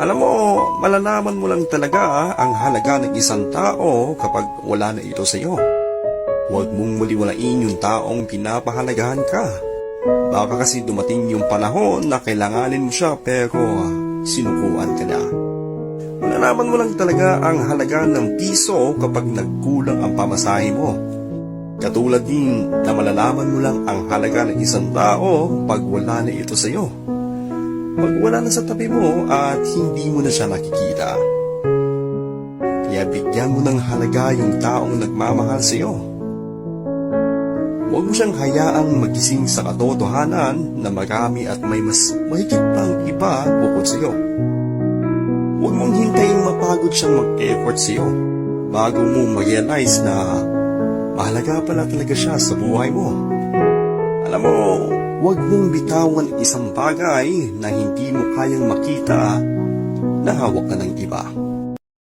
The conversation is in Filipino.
Alam mo, malalaman mo lang talaga ang halaga ng isang tao kapag wala na ito sa iyo. Huwag mong muliwalain yung taong pinapahalagahan ka. Baka kasi dumating yung panahon na kailanganin mo siya pero sinukuan ka na. Malalaman mo lang talaga ang halaga ng piso kapag nagkulang ang pamasahe mo. Katulad din na malalaman mo lang ang halaga ng isang tao pag wala na ito sa iyo. Pag wala na sa tabi mo at hindi mo na siya nakikita. Kaya bigyan mo ng halaga yung taong nagmamahal sa iyo. Huwag mo siyang hayaang magising sa katotohanan na marami at may mas mahigit pang iba bukod sa iyo. Huwag mong hintayin mapagod siyang mag-effort sa iyo bago mo ma-realize na mahalaga pala talaga siya sa buhay mo. Alam mo, huwag mong bitawan ang isang bagay na hindi mo kayang makita na hawak ka ng iba.